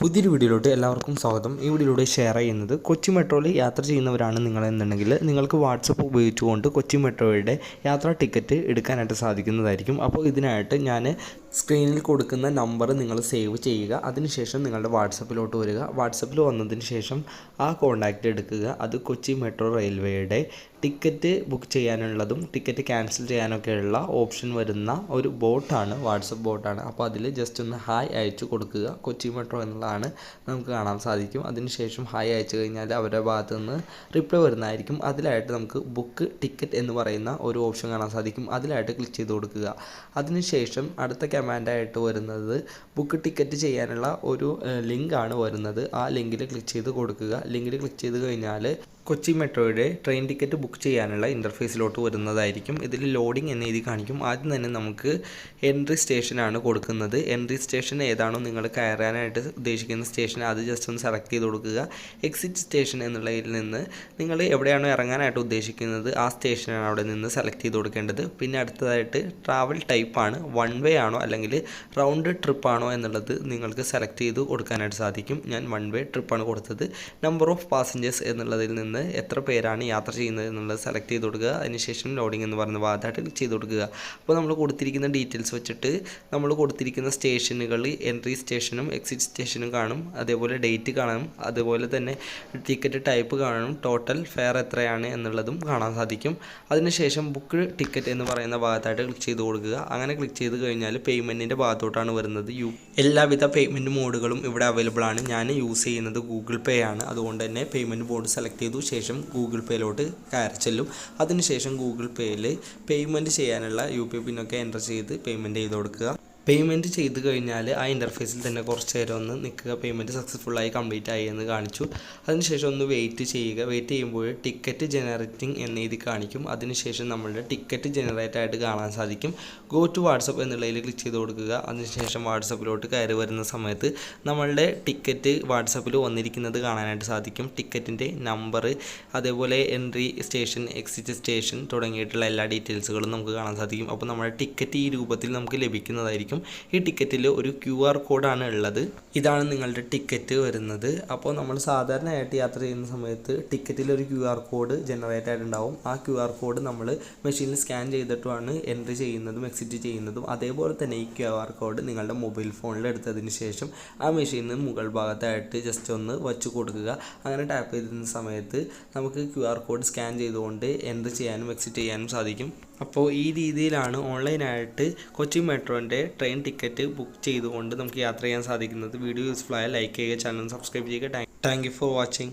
പുതിയൊരു വീഡിയോയിലോട്ട് എല്ലാവർക്കും സ്വാഗതം. ഈ വീഡിയോയിലൂടെ ഷെയർ ചെയ്യുന്നത് കൊച്ചി മെട്രോയിൽ യാത്ര ചെയ്യുന്നവരാണ് നിങ്ങളെന്നുണ്ടെങ്കിൽ നിങ്ങൾക്ക് വാട്സപ്പ് ഉപയോഗിച്ചുകൊണ്ട് കൊച്ചി മെട്രോയുടെ യാത്രാ ടിക്കറ്റ് എടുക്കാനായിട്ട് സാധിക്കുന്നതായിരിക്കും. അപ്പോൾ ഇതിനായിട്ട് ഞാൻ സ്ക്രീനിൽ കൊടുക്കുന്ന നമ്പർ നിങ്ങൾ സേവ് ചെയ്യുക. അതിനുശേഷം നിങ്ങളുടെ വാട്സപ്പിലോട്ട് വരിക. വാട്സപ്പിൽ വന്നതിന് ശേഷം ആ കോണ്ടാക്റ്റ് എടുക്കുക. അത് കൊച്ചി മെട്രോ റെയിൽവേയുടെ ടിക്കറ്റ് ബുക്ക് ചെയ്യാനുള്ളതും ടിക്കറ്റ് ക്യാൻസൽ ചെയ്യാനൊക്കെയുള്ള ഓപ്ഷൻ വരുന്ന ഒരു ബോട്ടാണ് വാട്സപ്പ് ബോട്ടാണ്. അപ്പോൾ അതിൽ ജസ്റ്റ് ഒന്ന് ഹായ് അയച്ചു കൊടുക്കുക. കൊച്ചി മെട്രോ എന്നുള്ളതാണ് നമുക്ക് കാണാൻ സാധിക്കും. അതിനുശേഷം ഹായ് അയച്ചു കഴിഞ്ഞാൽ അവരുടെ ഭാഗത്തു നിന്ന് റിപ്ലൈ വരുന്നതായിരിക്കും. അതിലായിട്ട് നമുക്ക് ബുക്ക് ടിക്കറ്റ് എന്ന് പറയുന്ന ഒരു ഓപ്ഷൻ കാണാൻ സാധിക്കും. അതിലായിട്ട് ക്ലിക്ക് ചെയ്ത് കൊടുക്കുക. അതിനുശേഷം അടുത്ത കമാൻഡായിട്ട് വരുന്നത് ബുക്ക് ടിക്കറ്റ് ചെയ്യാനുള്ള ഒരു ലിങ്കാണ് വരുന്നത്. ആ ലിങ്കിൽ ക്ലിക്ക് ചെയ്ത് കൊടുക്കുക. ലിങ്കിൽ ക്ലിക്ക് ചെയ്ത് കഴിഞ്ഞാൽ കൊച്ചി മെട്രോയുടെ ട്രെയിൻ ടിക്കറ്റ് ബുക്ക് ചെയ്യാനുള്ള ഇന്റർഫേസിലോട്ട് വരുന്നതായിരിക്കും. ഇതിൽ ലോഡിംഗ് എന്ന എഴുതി കാണിക്കും. ആദ്യം തന്നെ നമുക്ക് എൻട്രി സ്റ്റേഷനാണ് കൊടുക്കുന്നത്. എൻട്രി സ്റ്റേഷൻ ഏതാണോ നിങ്ങൾ കയറാനായിട്ട് ഉദ്ദേശിക്കുന്ന സ്റ്റേഷൻ അത് ജസ്റ്റ് ഒന്ന് സെലക്ട് ചെയ്ത് കൊടുക്കുക. എക്സിറ്റ് സ്റ്റേഷൻ എന്നുള്ളതിൽ നിന്ന് നിങ്ങൾ എവിടെയാണോ ഇറങ്ങാനായിട്ട് ഉദ്ദേശിക്കുന്നത് ആ സ്റ്റേഷനാണ് അവിടെ നിന്ന് സെലക്ട് ചെയ്ത് കൊടുക്കേണ്ടത്. പിന്നെ അടുത്തതായിട്ട് ട്രാവൽ ടൈപ്പാണ് വൺ വേ ആണോ അല്ലെങ്കിൽ റൗണ്ട് ട്രിപ്പ് ആണോ എന്നുള്ളത് നിങ്ങൾക്ക് സെലക്ട് ചെയ്ത് കൊടുക്കാനായിട്ട് സാധിക്കും. ഞാൻ വൺ വേ ട്രിപ്പാണ് കൊടുത്തത്. നമ്പർ ഓഫ് പാസഞ്ചേഴ്സ് എന്നുള്ളതിൽ നിന്ന് എത്ര പേരാണ് യാത്ര ചെയ്യുന്നത് എന്നുള്ളത് സെലക്ട് ചെയ്ത് കൊടുക്കുക. അതിനുശേഷം ലോഡിംഗ് എന്ന് പറയുന്ന ഭാഗത്തായിട്ട് ക്ലിക്ക് ചെയ്ത് കൊടുക്കുക. അപ്പോൾ നമ്മൾ കൊടുത്തിരിക്കുന്ന ഡീറ്റെയിൽസ് വെച്ചിട്ട് നമ്മൾ കൊടുത്തിരിക്കുന്ന സ്റ്റേഷനുകൾ എൻട്രി സ്റ്റേഷനും എക്സിറ്റ് സ്റ്റേഷനും കാണും. അതേപോലെ ഡേറ്റ് കാണും. അതുപോലെ തന്നെ ടിക്കറ്റ് ടൈപ്പ് കാണും. ടോട്ടൽ ഫെയർ എത്രയാണ് എന്നുള്ളതും കാണാൻ സാധിക്കും. അതിനുശേഷം ബുക്ക് ടിക്കറ്റ് എന്ന് പറയുന്ന ഭാഗത്തായിട്ട് ക്ലിക്ക് ചെയ്ത് കൊടുക്കുക. അങ്ങനെ ക്ലിക്ക് ചെയ്ത് കഴിഞ്ഞാൽ പേയ്മെന്റിന്റെ ഭാഗത്തോട്ടാണ് വരുന്നത്. യു എല്ലാവിധ പേയ്മെന്റ് മോഡുകളും ഇവിടെ അവൈലബിൾ ആണ്. ഞാൻ യൂസ് ചെയ്യുന്നത് ഗൂഗിൾ പേ ആണ്. അതുകൊണ്ട് തന്നെ പേയ്മെന്റ് മോഡ് സെലക്ട് ചെയ്തു. ശേഷം ഗൂഗിൾ പേയിലോട്ട് കയറി ചെല്ലും. അതിനുശേഷം ഗൂഗിൾ പേയിൽ പേയ്മെന്റ് ചെയ്യാനുള്ള യു പി പിന്നൊക്കെ എന്റർ ചെയ്ത് പേയ്മെന്റ് ചെയ്ത് കൊടുക്കുക. പേയ്മെന്റ് ചെയ്ത് കഴിഞ്ഞാൽ ആ ഇന്റർഫേസിൽ തന്നെ കുറച്ച് നേരം ഒന്ന് നിൽക്കുക. പേയ്മെന്റ് സക്സസ്ഫുള്ളായി കംപ്ലീറ്റ് ആയി എന്ന് കാണിച്ചു. അതിനുശേഷം ഒന്ന് വെയിറ്റ് ചെയ്യുക. വെയിറ്റ് ചെയ്യുമ്പോൾ ടിക്കറ്റ് ജനറേറ്റിംഗ് എന്ന എഴുതി കാണിക്കും. അതിനുശേഷം നമ്മളുടെ ടിക്കറ്റ് ജനറേറ്റ് ആയിട്ട് കാണാൻ സാധിക്കും. ഗോ ടു വാട്സപ്പ് എന്നുള്ളതിൽ ക്ലിക്ക് ചെയ്ത് കൊടുക്കുക. അതിനുശേഷം വാട്സപ്പിലോട്ട് കയറി വരുന്ന സമയത്ത് നമ്മളുടെ ടിക്കറ്റ് വാട്സപ്പിൽ വന്നിരിക്കുന്നത് കാണാനായിട്ട് സാധിക്കും. ടിക്കറ്റിന്റെ നമ്പർ അതേപോലെ എൻട്രി സ്റ്റേഷൻ എക്സിറ്റ് സ്റ്റേഷൻ തുടങ്ങിയിട്ടുള്ള എല്ലാ ഡീറ്റെയിൽസുകളും നമുക്ക് കാണാൻ സാധിക്കും. അപ്പോൾ നമ്മുടെ ടിക്കറ്റ് ഈ രൂപത്തിൽ നമുക്ക് ലഭിക്കുന്നതായിരിക്കും. ഈ ടിക്കറ്റിൽ ഒരു ക്യു ആർ കോഡാണ് ഉള്ളത്. ഇതാണ് നിങ്ങളുടെ ടിക്കറ്റ് വരുന്നത്. അപ്പോൾ നമ്മൾ സാധാരണയായിട്ട് യാത്ര ചെയ്യുന്ന സമയത്ത് ടിക്കറ്റിൽ ഒരു ക്യു ആർ കോഡ് ജനറേറ്റ് ആയിട്ടുണ്ടാവും. ആ ക്യു ആർ കോഡ് നമ്മൾ മെഷീനിൽ സ്കാൻ ചെയ്തിട്ടുമാണ് എൻട്രി ചെയ്യുന്നതും എക്സിറ്റ് ചെയ്യുന്നതും. അതേപോലെ തന്നെ ഈ ക്യു ആർ കോഡ് നിങ്ങളുടെ മൊബൈൽ ഫോണിൽ എടുത്തതിന് ശേഷം ആ മെഷീനിന് മുകൾ ഭാഗത്തായിട്ട് ജസ്റ്റ് ഒന്ന് വച്ച് കൊടുക്കുക. അങ്ങനെ ടാപ്പ് ചെയ്തിരുന്ന സമയത്ത് നമുക്ക് ക്യു ആർ കോഡ് സ്കാൻ ചെയ്തുകൊണ്ട് എൻട്രി ചെയ്യാനും എക്സിറ്റ് ചെയ്യാനും സാധിക്കും. അപ്പോൾ ഈ രീതിയിലാണ് ഓൺലൈനായിട്ട് കൊച്ചി മെട്രോന്റെ ട്രെയിൻ ടിക്കറ്റ് ബുക്ക് ചെയ്തുകൊണ്ട് നമുക്ക് യാത്ര ചെയ്യാൻ സാധിക്കുന്നത്. വീഡിയോ യൂസ്ഫുൾ ആയ ലൈക്ക് ചെയ്യുക ചാനൽ സബ്സ്ക്രൈബ് ചെയ്യുക. Thank you for watching